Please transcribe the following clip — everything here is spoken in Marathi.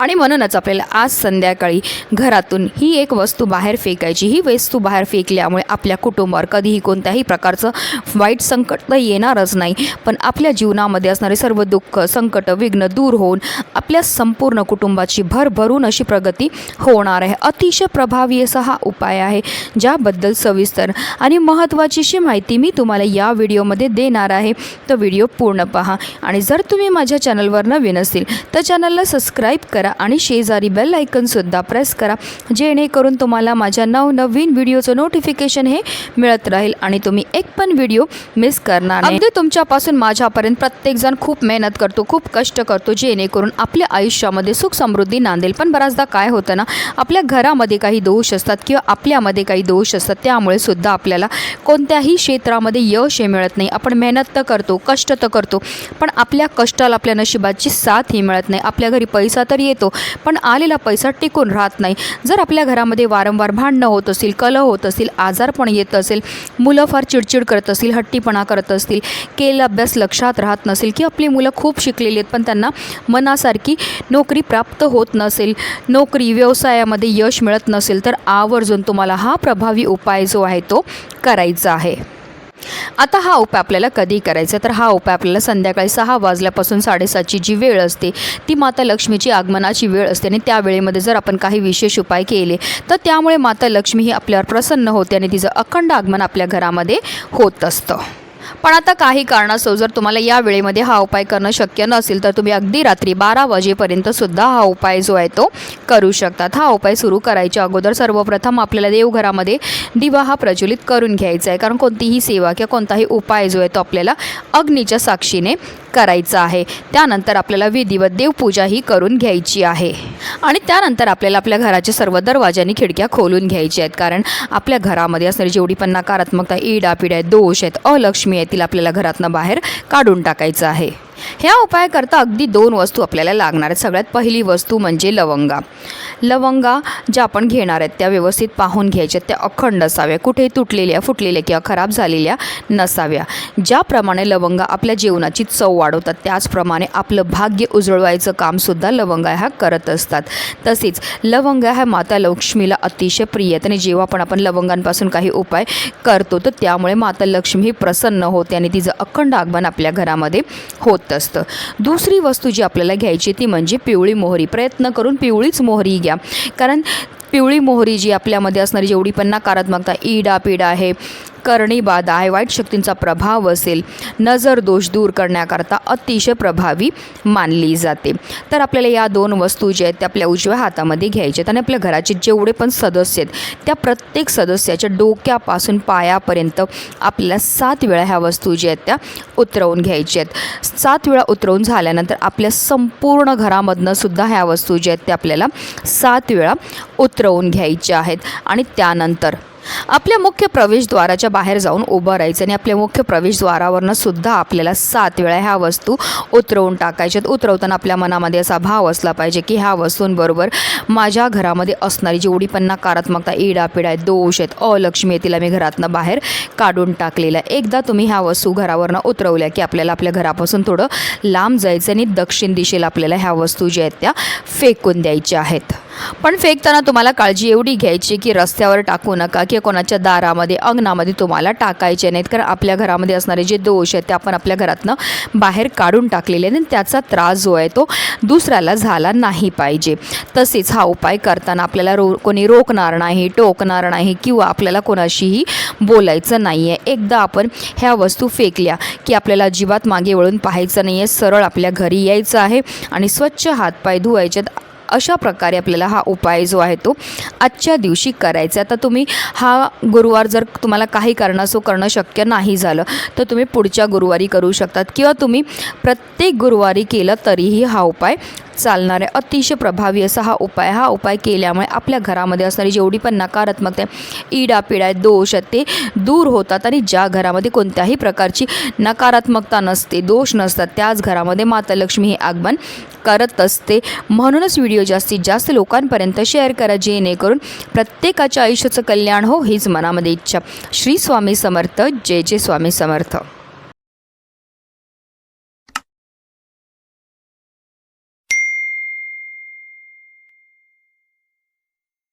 आणि म्हणूनच आपल्याला आज संध्याकाळी घरातून ही एक वस्तू बाहेर फेकायची ही वस्तू बाहेर फेकल्यामुळे आपल्या कुटुंबावर कधीही कोणत्याही प्रकारचं वाईट संकट तर येणारच नाही. पण आपल्या जीवनामध्ये असणारे सर्व दुःख संकट विघ्न दूर होऊन आपल्या संपूर्ण कुटुंबाची भरभरून अशी प्रगती होणार आहे. अतिशय प्रभावी असा हा उपाय आहे ज्याबद्दल सविस्तर आणि महत्त्वाची अशी माहिती मी तुम्हाला या व्हिडिओमध्ये देणार आहे. तर व्हिडिओ पूर्ण पहा आणि जर तुम्ही माझ्या चॅनलवर नवीन असतील तर चॅनलला सबस्क्राईब करा आणि शेजारी बेल आयकनसुद्धा प्रेस करा. जेणेकरून तुम्हाला माझ्या नवनवीन व्हिडिओचं नोटिफिकेशन हे मिळत राहील आणि तुम्ही एक पण व्हिडिओ मिस करणार नाही. अगदी तुमच्यापासून माझ्यापर्यंत प्रत्येकजण खूप मेहनत करतो खूप कष्ट करतो जेणेकरून आपल्या आयुष्यामध्ये सुख समृद्धी नांदेल. पण बऱ्याचदा काय होतं ना आपल्या घरामध्ये काही दोष असतात किंवा आपल्यामध्ये काही दोष असतात त्यामुळे सुद्धा आपल्याला कोणत्याही क्षेत्रामध्ये यश हे मिळत नाही. आपण मेहनत तर करतो कष्ट तर करतो पण आपल्या कष्टाला आपल्या नशिबाची साथ ही मिळत नाही. आपल्या घरी पैसा तर येतो पण आलेला पैसा टिकून राहत नाही. जर आपल्या घरामध्ये वारंवार भांडणं होत असतील कलह होत असतील आजारपण येत असेल मुलं फार चिडचिड करत असतील हट्टीपणा करत असतील केलेला अभ्यास लक्षात राहत नसेल की आपली मुलं खूप शिकलेली आहेत पण त्यांना मनासारखी नोकरी प्राप्त होत नसेल नोकरी व्यवसायामध्ये यश मिळत नसेल तर आवर्जून तुम्हाला हा प्रभावी उपाय जो आहे तो करायचा आहे. आता हा उपाय आपल्याला कधी करायचा तर हा उपाय आपल्याला संध्याकाळी सहा वाजल्यापासून साडेसातची जी वेळ असते ती माता लक्ष्मीची आगमनाची वेळ असते. आणि त्या वेळेमध्ये जर आपण काही विशेष उपाय केले तर त्यामुळे माता लक्ष्मी ही आपल्यावर प्रसन्न होते आणि तिचं अखंड आगमन आपल्या घरामध्ये होत असतं. पण आता काही कारणास्तव जर तुम्हाला या वेळेमध्ये हा उपाय करणं शक्य नसेल तर तुम्ही अगदी रात्री बारा वाजेपर्यंत सुद्धा हा उपाय जो आहे तो करू शकतात. हा उपाय सुरू करायच्या अगोदर सर्वप्रथम आपल्याला देवघरामध्ये दिवा हा प्रज्वलित करून घ्यायचा आहे. कारण कोणतीही सेवा किंवा कोणताही उपाय जो आहे तो आपल्याला अग्नीच्या साक्षीने करायचा आहे. त्यानंतर आपल्याला विधिवत देवपूजाही करून घ्यायची आहे. आणि त्यानंतर आपल्याला आपल्या घराचे सर्व दरवाजांनी खिडक्या खोलून घ्यायच्या आहेत. कारण आपल्या घरामध्ये असणारी जेवढी पण नकारात्मकता ईडापीड आहेत दोष आहेत अलक्ष्मी आहे तिला आपल्याला घरातनं बाहेर काढून टाकायचं आहे. ह्या उपायाकरता अगदी दोन वस्तू आपल्याला लागणार आहेत. सगळ्यात पहिली वस्तू म्हणजे लवंगा. लवंगा ज्या आपण घेणार आहेत त्या व्यवस्थित पाहून घ्यायच्या त्या अखंड असाव्या. कुठे तुटलेल्या फुटलेल्या किंवा खराब झालेल्या नसाव्या. ज्याप्रमाणे लवंगा आपल्या जेवणाची चव वाढवतात त्याचप्रमाणे आपलं भाग्य उजळवायचं कामसुद्धा लवंगा ह्या करत असतात. तसेच लवंगा ह्या माता लक्ष्मीला अतिशय प्रिय आहेत. आणि जेव्हा पण आपण लवंगांपासून काही उपाय करतो तर त्यामुळे माता लक्ष्मी ही प्रसन्न होते आणि तिचं अखंड आगमन आपल्या घरामध्ये होतं. असतं. दुसरी वस्तू जी आपल्याला घ्यायची ती म्हणजे पिवळी मोहरी. प्रयत्न करून पिवळीच मोहरी घ्या. कारण पिवळी मोहरी जी आपल्यामध्ये असणारी जेवढी पण नकारात्मकता इडा पिडा आहे करणी बाधा आहे. वाईट शक्तींचा प्रभाव असेल नजर दोष दूर करण्याकरता अतिशय प्रभावी मानली जाते. तर आपल्याला या दोन वस्तू ज्या आहेत त्या आपल्या उजव्या हातामध्ये घ्यायच्या आहेत आणि आपल्या घराचे जेवढे पण सदस्य आहेत त्या प्रत्येक सदस्याच्या डोक्यापासून पायापर्यंत आपल्याला सात वेळा ह्या वस्तू ज्या आहेत त्या उतरवून घ्यायच्या आहेत. सात वेळा उतरवून झाल्यानंतर आपल्या संपूर्ण घरामधनं सुद्धा ह्या वस्तू ज्या आहेत त्या आपल्याला सात वेळा उतरवून घ्यायच्या आहेत. आणि त्यानंतर आपल्या मुख्य प्रवेशद्वाराच्या बाहेर जाऊन उभं राहायचं आणि आपल्या मुख्य प्रवेशद्वारावरनं सुद्धा आपल्याला सात वेळा ह्या वस्तू उतरवून टाकायच्यात. उतरवताना आपल्या मनामध्ये असा भाव असला पाहिजे की ह्या वस्तूंबरोबर माझ्या घरामध्ये असणारी जेवढी पण नकारात्मकता इडापिडा आहेत दोष आहेत अलक्ष्मी आहे तिला मी घरातनं बाहेर काढून टाकलेलं आहे. एकदा तुम्ही ह्या वस्तू घरावरनं उतरवल्या की आपल्याला आपल्या घरापासून थोडं लांब जायचं आणि दक्षिण दिशेला आपल्याला ह्या वस्तू ज्या आहेत त्या फेकून द्यायच्या आहेत. पण फेकताना तुम्हाला काळजी एवढी घ्यायची की रस्त्यावर टाकू नका किंवा कोणाच्या दारामध्ये अंगणामध्ये तुम्हाला टाकायचे नाहीत. कारण आपल्या घरामध्ये असणारे जे दोष आहेत ते आपण आपल्या घरातनं बाहेर काढून टाकलेले आहेत आणि त्याचा त्रास जो आहे तो दुसऱ्याला झाला नाही पाहिजे. तसेच हा उपाय करताना आपल्याला रो कोणी रोखणार नाही टोकणार नाही किंवा आपल्याला कोणाशीही बोलायचं नाही आहे एकदा आपण ह्या वस्तू फेकल्या की आपल्याला अजिबात मागे वळून पाहायचं नाही आहे सरळ आपल्या घरी यायचं आहे आणि स्वच्छ हातपाय धुवायचेत. अशा प्रकारे आपल्याला हा उपाय जो आहे तो आजच्या दिवशी करायचा आता तुम्ही हा गुरुवार जर तुम्हाला काही कारणासो करणं शक्य नाही झालं तर तुम्ही पुढच्या गुरुवारी करू शकतात. किंवा तुम्ही प्रत्येक गुरुवारी केलं तरीही हा उपाय चालणारे अतिशय प्रभावी असा हा उपाय हा उपाय केल्यामुळे आपल्या घरामध्ये असणारी जेवढी पण नकारात्मकता आहे इडा आहे दोष आहेत ते दूर होतात आणि ज्या घरामध्ये कोणत्याही प्रकारची नकारात्मकता नसते दोष नसतात त्याच घरामध्ये माता लक्ष्मी हे आगमन करत असते. म्हणूनच व्हिडिओ जास्तीत जास्त लोकांपर्यंत शेअर करा जेणेकरून प्रत्येकाच्या आयुष्याचं कल्याण हो हीच मनामध्ये इच्छा. श्री स्वामी समर्थ जय जय स्वामी समर्थ.